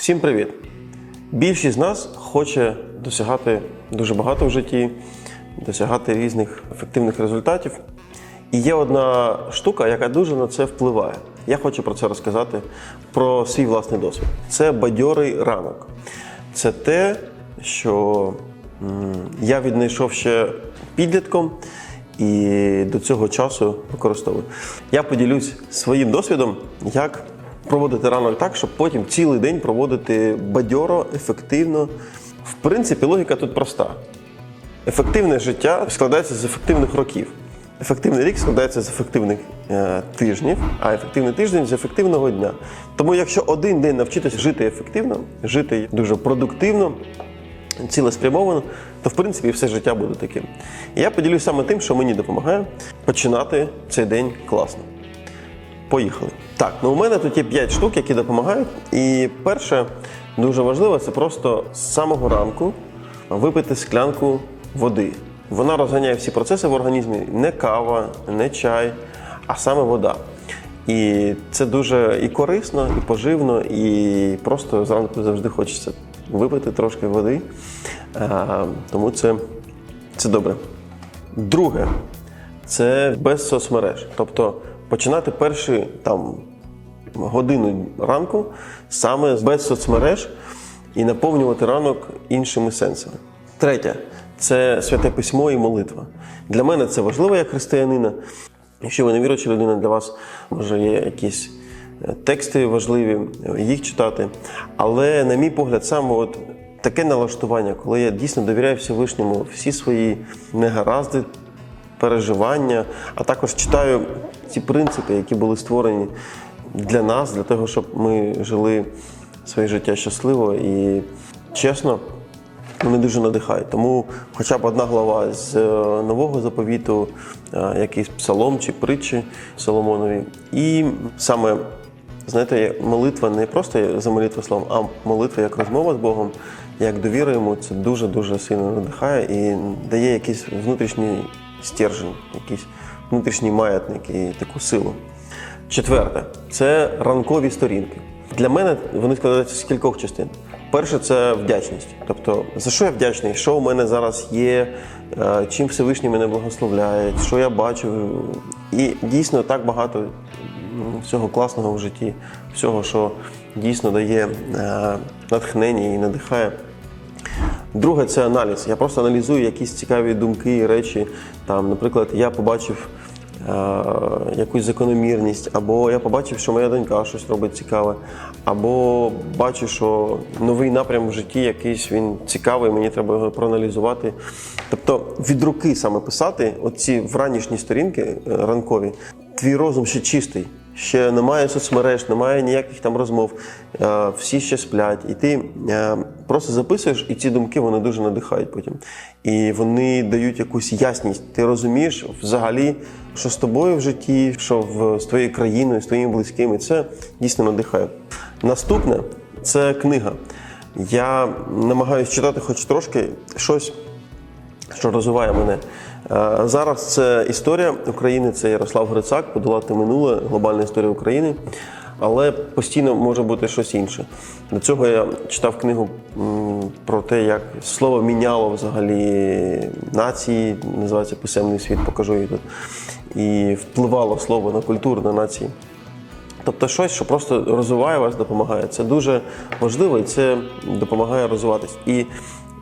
Всім привіт! Більшість з нас хоче досягати дуже багато в житті, досягати різних ефективних результатів. І є одна штука, яка дуже на це впливає. Я хочу про це розказати, про свій власний досвід. Це бадьорий ранок. Це те, що я віднайшов ще підлітком і до цього часу використовую. Я поділюсь своїм досвідом, як проводити ранок так, щоб потім цілий день проводити бадьоро, ефективно. В принципі, логіка тут проста. Ефективне життя складається з ефективних років. Ефективний рік складається з ефективних е, тижнів, а ефективний тиждень з ефективного дня. Тому, якщо один день навчитися жити ефективно, жити дуже продуктивно, цілеспрямовано, то в принципі все життя буде таким. І я поділюсь саме тим, що мені допомагає починати цей день класно. Поїхали. Так, ну у мене тут є 5 штук, які допомагають. І перше, дуже важливо, це просто з самого ранку випити склянку води. Вона розганяє всі процеси в організмі, не кава, не чай, а саме вода. І це дуже і корисно, і поживно, і просто зранку завжди хочеться випити трошки води. Е, Тому це, це добре. Друге, це без соцмереж. Тобто починати перші там годину ранку саме без соцмереж і наповнювати ранок іншими сенсами. Третє це святе письмо і молитва. Для мене це важливо як християнина. Якщо ви не віруюча людина, для вас може є якісь е, тексти важливі, їх читати. Але, на мій погляд, саме от таке налаштування, коли я дійсно довіряю Всевишньому всі свої негаразди, переживання, а також читаю ці принципи, які були створені для нас, для того, щоб ми жили своє життя щасливо і чесно. Вони дуже надихають. Тому хоча б одна глава з е, нового заповіту, е, якийсь псалом чи притчі Соломонові. І саме, знаєте, молитва не просто за молитва словом, а молитва як розмова з Богом, як довіра йому, це дуже-дуже сильно надихає і дає якийсь внутрішній стержень, якийсь внутрішній маятник і таку силу. Четверте це ранкові сторінки. Для мене вони складаються з кількох частин. Перше це вдячність. Тобто, за що я вдячний, що у мене зараз є, е, чим Всевишній мене благословляє, що я бачу. І дійсно так багато всього класного в житті, всього, що дійсно дає е, натхнення і надихає. Друге це аналіз. Я просто аналізую якісь цікаві думки і речі. Там, наприклад, я побачив е, якусь закономірність, або я побачив, що моя донька щось робить цікаве, або бачу, що новий напрям в житті якийсь він цікавий, мені треба його проаналізувати. Тобто від руки саме писати, оці вранішні сторінки е, ранкові, твій розум ще чистий. Ще немає соцмереж, немає ніяких там розмов, е, всі ще сплять. І ти е, просто записуєш, і ці думки вони дуже надихають потім. І вони дають якусь ясність. Ти розумієш взагалі, що з тобою в житті, що в, з твоєю країною, з твоїми близькими. Це дійсно надихає. Наступне це книга. Я намагаюся читати хоч трошки щось що розвиває мене. Е, Зараз це історія України, це Ярослав Грицак, подолати минуле, глобальна історія України. Але постійно може бути щось інше. До цього я читав книгу про те, як слово міняло взагалі нації, називається Писемний світ, покажу її тут. І впливало слово на культуру, на нації. Тобто щось, що просто розвиває вас, допомагає. Це дуже важливо і це допомагає розвиватись. І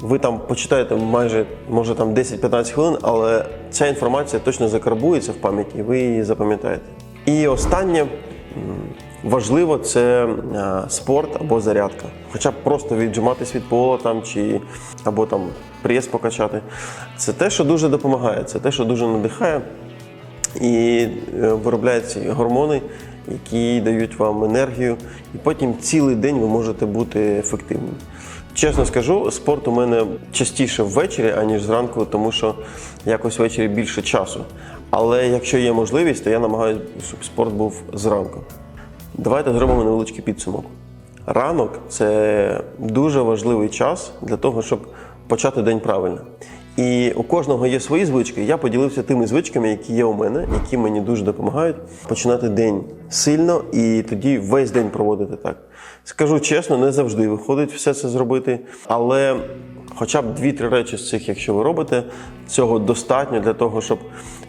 ви там почитаєте майже, може там 10-15 хвилин, але ця інформація точно закарбується в пам'яті, і ви її запам'ятаєте. І останнє важливо це спорт або зарядка. Хоча б просто віджиматись від пола там чи або там прес покачати. Це те, що дуже допомагає, це те, що дуже надихає і е, виробляють ці гормони, які дають вам енергію, і потім цілий день ви можете бути ефективним. Чесно скажу, спорт у мене частіше ввечері, аніж зранку, тому що якось ввечері більше часу. Але якщо є можливість, то я намагаюся, щоб спорт був зранку. Давайте зробимо невеличкий підсумок. Ранок це дуже важливий час для того, щоб почати день правильно. І у кожного є свої звички. Я поділився тими звичками, які є у мене, які мені дуже допомагають починати день сильно і тоді весь день проводити так. Скажу чесно, не завжди виходить все це зробити, але хоча б дві-три речі з цих, якщо ви робите, цього достатньо для того, щоб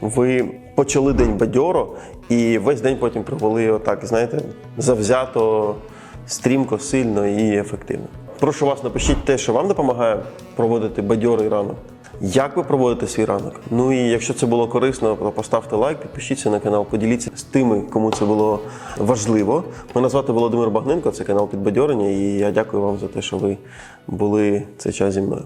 ви почали день бадьоро і весь день потім провели отак, знаєте, завзято, стрімко, сильно і ефективно. Прошу вас, напишіть те, що вам допомагає проводити бадьорий ранок. Як ви проводите свій ранок? Ну і якщо це було корисно, то поставте лайк, підпишіться на канал, поділіться з тими, кому це було важливо. Мене звати Володимир Багненко, це канал Підбадьорення, і я дякую вам за те, що ви були цей час зі мною.